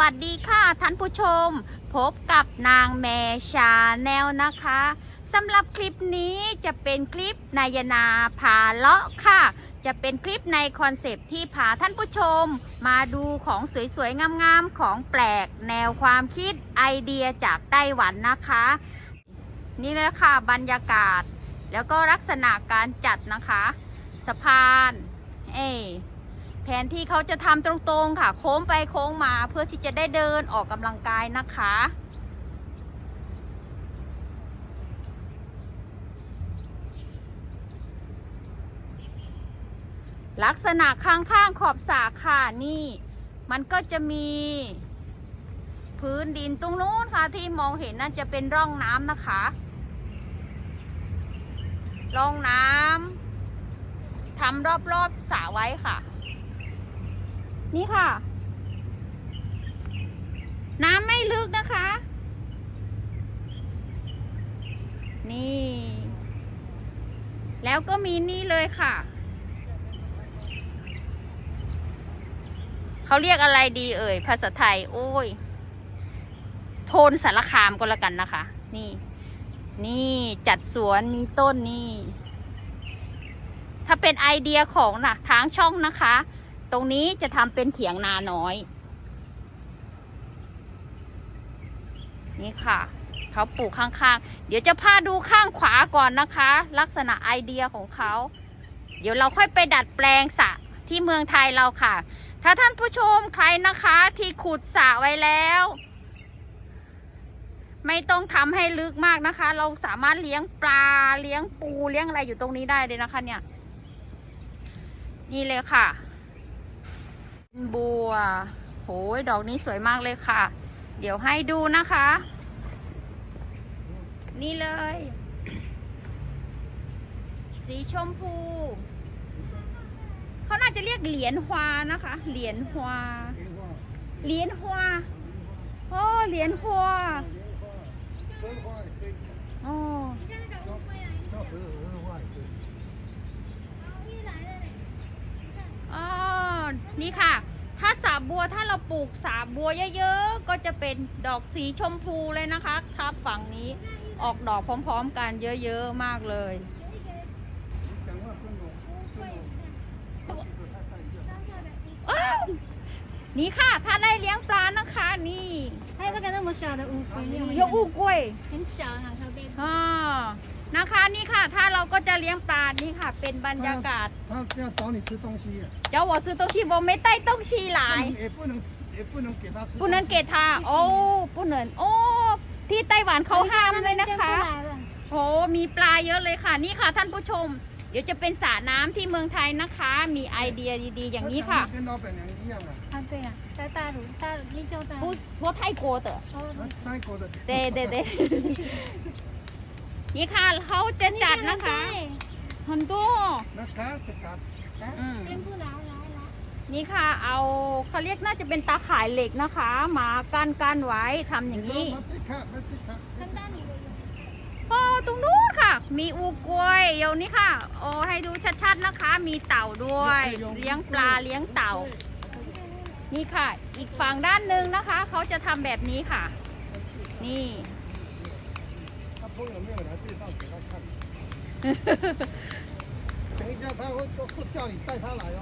วัสดีค่ะท่านผู้ชม พบกับนางแมชาแนลนะคะสำหรับคลิปนี้จะเป็นคลิปนายนาพาเลาะค่ะ จะเป็นคลิปในคอนเซปที่พาท่านผู้ชม มาดูของสวยๆงามๆของแปลก แนวความคิดไอเดียจากไต้หวันนะคะ นี่เลยค่ะบรรยากาศ แล้วก็ลักษณะการจัดนะคะ สะพาน เอ แทนที่เขาจะทำตรงๆค่ะ โค้งไปโค้งมาเพื่อที่จะได้เดินออกกำลังกายนะคะ ลักษณะข้างๆขอบสระค่ะนี่ มันก็จะมี พื้นดินตรงนู้นค่ะที่มองเห็นนั่นจะเป็นร่องน้ำนะคะร่องน้ำทำรอบๆสระไว้ค่ะ นี่ค่ะ น้ำไม่ลึกนะคะ นี่ แล้วก็มีนี่เลยค่ะ เขาเรียกอะไรดีเอ่ย ภาษาไทย โอ้ย โพนสารคามก็แล้วกันนะคะ นี่ นี่จัดสวนมีต้นนี่ ถ้าเป็นไอเดียของนะทางช่องนะคะ ตรงนี้จะทำเป็นเถียงนาน้อย นี่ค่ะ เขาปลูกข้างๆ เดี๋ยวจะพาดูข้างขวาก่อนนะคะ ลักษณะไอเดียของเขา เดี๋ยวเราค่อยไปดัดแปลงสระที่เมืองไทยเราค่ะ ถ้าท่านผู้ชมใครนะคะที่ขุดสระไว้แล้ว ไม่ต้องทำให้ลึกมากนะคะ เราสามารถเลี้ยงปลาเลี้ยงปูเลี้ยงอะไรอยู่ตรงนี้ได้เลยนะคะเนี่ยนี่เลยค่ะ บัวโหยดอกนี้สวยมากเลยค่ะ เดี๋ยวให้ดูนะคะ นี่เลย สีชมพู เขาน่าจะเรียกเหรียญฮวานะคะ เหรียญฮวา เหรียญฮวาโอ้เหรียญฮวาอ๋อนี่ ค่ะ ถ้าสาบัวถ้าเราปลูกสาบัวเยอะๆ ก็จะเป็นดอกสีชมพูเลยนะคะทับฝั่งนี้ออกดอกพร้อมๆกันเยอะๆมากเลยนี่ค่ะ ถ้าได้เลี้ยงปลานะคะนี่ให้ก็จะต้องมาชาดอูกวยเลี้ยงอูกวยเป็นชาค่ะชาเบอ่า นะคะ นี่ค่ะ ถ้าเราก็จะเลี้ยงปลา นี่ค่ะ เป็นบรรยากาศ 他要找你吃东西耶， เจ้าหัวซื้อต้องชีโบไม่ใต้ต้องชีหลาย 也不能吃，也不能给他吃。 ปุนันเกตาโอ้ปุนันโอ้ ที่ไต้หวันเขาห้ามเลยนะคะ โอ้มีปลาเยอะเลยค่ะ นี่ค่ะ ท่านผู้ชม เดี๋ยวจะเป็นสระน้ำที่เมืองไทยนะคะ มีไอเดียดีๆ อย่างนี้ค่ะ 跟老板娘一样啊，啊，对呀、在大陆大丽州的。 ผู้ผู้ไทยโกเตอ 哦，泰国的。เดเดเด นี่ค่ะเขาจะจัดนะคะหันโตนะคะจะจัดเป็มร้อยละนี่ค่ะ เอาเขาเรียกน่าจะเป็นตาข่ายเหล็กนะคะ มากั้นกันไว้ทำอย่างนี้โอ้ตรงนู้นค่ะ มีอูกล้วยเดี๋ยวนี้ค่ะ โอ้ให้ดูชัดๆนะคะ มีเต่าด้วย เลี้ยงปลาเลี้ยงเต่า นี่ค่ะ อีกฝั่งด้านหนึ่งนะคะ เขาจะทำแบบนี้ค่ะ นี่ 他朋友没有来介绍给他看。等一下他会会叫你带他来哦。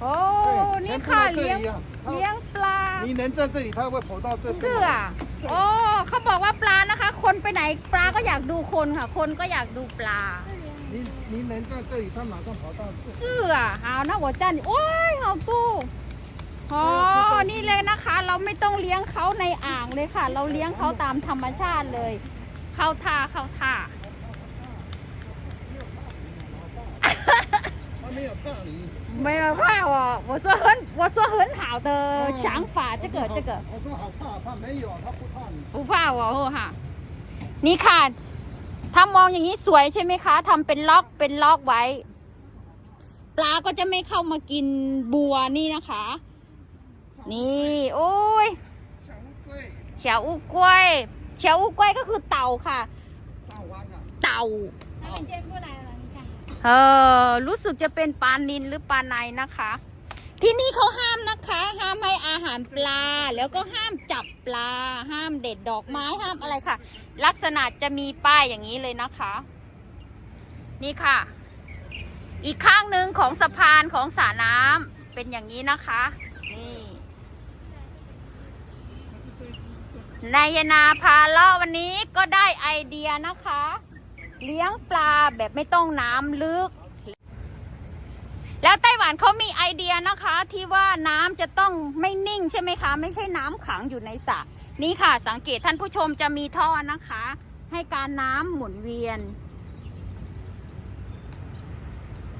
โอ้ 对， นี่ 全部 ค่ะ 来这 เลี้ยง 里啊。 เลี้ยงปลา 你人在这里，他会跑到这边 เสื้อ 来。 โอ้เขาบอกว่าปลานะคะ คนไปไหนปลาก็อยากดูคนค่ะ คนก็อยากดูปลา 你你人在这里，他马上跑到这。 เสื้อเอานะหัวจันโอ้ยเอาตู้อ๋อ นี่เลยนะคะ เราไม่ต้องเลี้ยงเขาในอ่างเลยค่ะ เราเลี้ยงเขาตามธรรมชาติเลย เข้าท่าเข้าท่า 他没有怕你。没有怕我，我说很，我说很好的想法，这个这个我说好怕，怕没有，他不怕你。不怕我ค่ะ นี่ค่ะ ถ้ามองอย่างนี้สวยใช่ไหมคะทำเป็นล็อกเป็นล็อกไว้ ปลาก็จะไม่เข้ามากินบัวนี่นะคะ นี่โอ้ยเฉียวอูกล้วยเฉียวอูกล้วยก็คือเต่าค่ะ เต่าถ้าเป็นเจนอะต่ะเออรู้สึกจะเป็นปลานินหรือปลาในนะคะ ที่นี่เขาห้ามนะคะ ห้ามให้อาหารปลา แล้วก็ห้ามจับปลา ห้ามเด็ดดอกไม้ห้ามอะไรค่ะ ลักษณะจะมีป้ายอย่างนี้เลยนะคะ นี่ค่ะ อีกข้างหนึ่งของสะพานของสระน้ำเป็นอย่างนี้นะคะ นายนาพาเลาะวันนี้ก็ได้ไอเดียนะคะ เลี้ยงปลาแบบไม่ต้องน้ำลึก แล้วไต้หวันเขามีไอเดียนะคะ ที่ว่าน้ำจะต้องไม่นิ่งใช่ไหมคะ ไม่ใช่น้ำขังอยู่ในสระนี่ค่ะ สังเกตท่านผู้ชมจะมีท่อนะคะ ให้การน้ำหมุนเวียน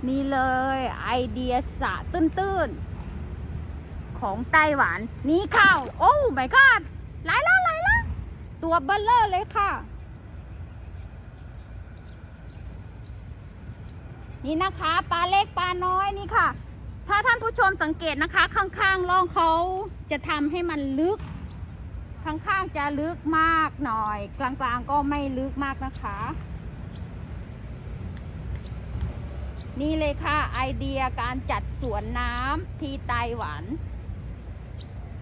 นี่เลยไอเดียสระตื้นๆของไต้หวันนี่ข้าวโอ้ my god ไหลแล้วไหลแล้วตัวเบลเลอร์เลยค่ะ นี่นะคะปลาเล็กปลาน้อยนี่ค่ะ ถ้าท่านผู้ชมสังเกตนะคะ ข้างๆร่องเขาจะทำให้มันลึก ข้างๆจะลึกมากหน่อย กลางๆก็ไม่ลึกมากนะคะ นี่เลยค่ะไอเดียการจัดสวนน้ำที่ไต้หวัน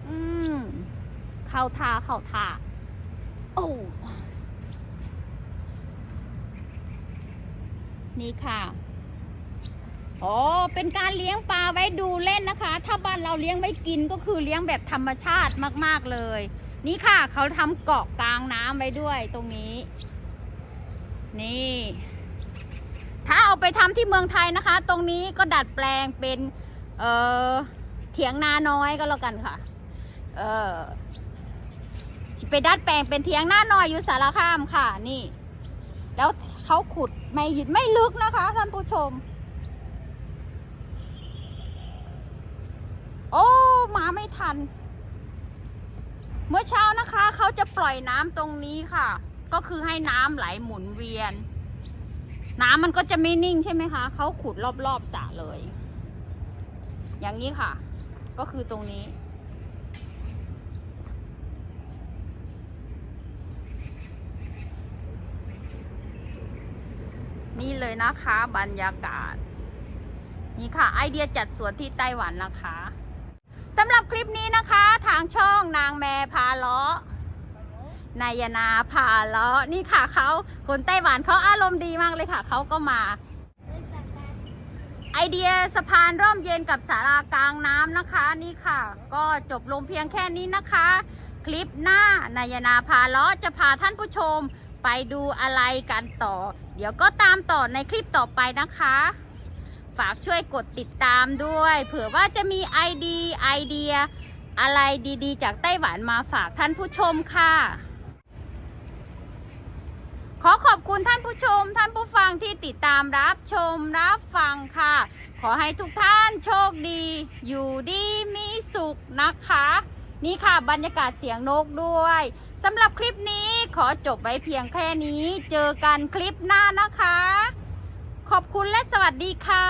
อืม เข้าท่าเข้าท่าโอ้นี่ค่ะอ๋อเป็นการเลี้ยงปลาไว้ดูเล่นนะคะ ถ้าบ้านเราเลี้ยงไว้กินก็คือเลี้ยงแบบธรรมชาติมาก ๆเลย นี่ค่ะเขาทำเกาะกลางน้ำไว้ด้วยตรงนี้ นี่ ถ้าเอาไปทำที่เมืองไทยนะคะ ตรงนี้ก็ดัดแปลงเป็น เออเถียงนาน้อยก็แล้วกันค่ะ เออ ไปดัดแปลงเป็นเถียงหน้าน้อยอยู่สารคามค่ะนี่ แล้วเขาขุดไม่หยุดไม่ลึกนะคะท่านผู้ชม โอ้มาไม่ทัน เมื่อเช้านะคะเขาจะปล่อยน้ำตรงนี้ค่ะ ก็คือให้น้ำไหลหมุนเวียน น้ำมันก็จะไม่นิ่งใช่ไหมคะเขาขุดรอบๆสระเลย อย่างนี้ค่ะ ก็คือตรงนี้ นี่เลยนะคะบรรยากาศ นี่ค่ะ ไอเดียจัดสวนที่ไต้หวันนะคะสำหรับคลิปนี้นะคะ ทางช่องนางแมพาเลาะนายนาพาเลาะนี่ค่ะเขาคนไต้หวันเขาอารมณ์ดีมากเลยค่ะเขาก็มา ไอเดียสะพานร่มเย็นกับสารากลางน้ำนะคะ นี่ค่ะ ก็จบลงเพียงแค่นี้นะคะ คลิปหน้านายนาพาเลาะจะพาท่านผู้ชมไปดูอะไรกันต่อ เดี๋ยวก็ตามต่อในคลิปต่อไปนะคะ ฝากช่วยกดติดตามด้วย เผื่อว่าจะมีไอเดียไอเดีย อะไรดีๆ จากไต้หวันมาฝากท่านผู้ชมค่ะ ขอขอบคุณท่านผู้ชม ท่านผู้ฟังที่ติดตามรับชมรับฟังค่ะ ขอให้ทุกท่านโชคดี อยู่ดีมีสุขนะคะ นี่ค่ะบรรยากาศเสียงนกด้วย สำหรับคลิปนี้ขอจบไว้เพียงแค่นี้ เจอกันคลิปหน้านะคะ ขอบคุณและสวัสดีค่ะ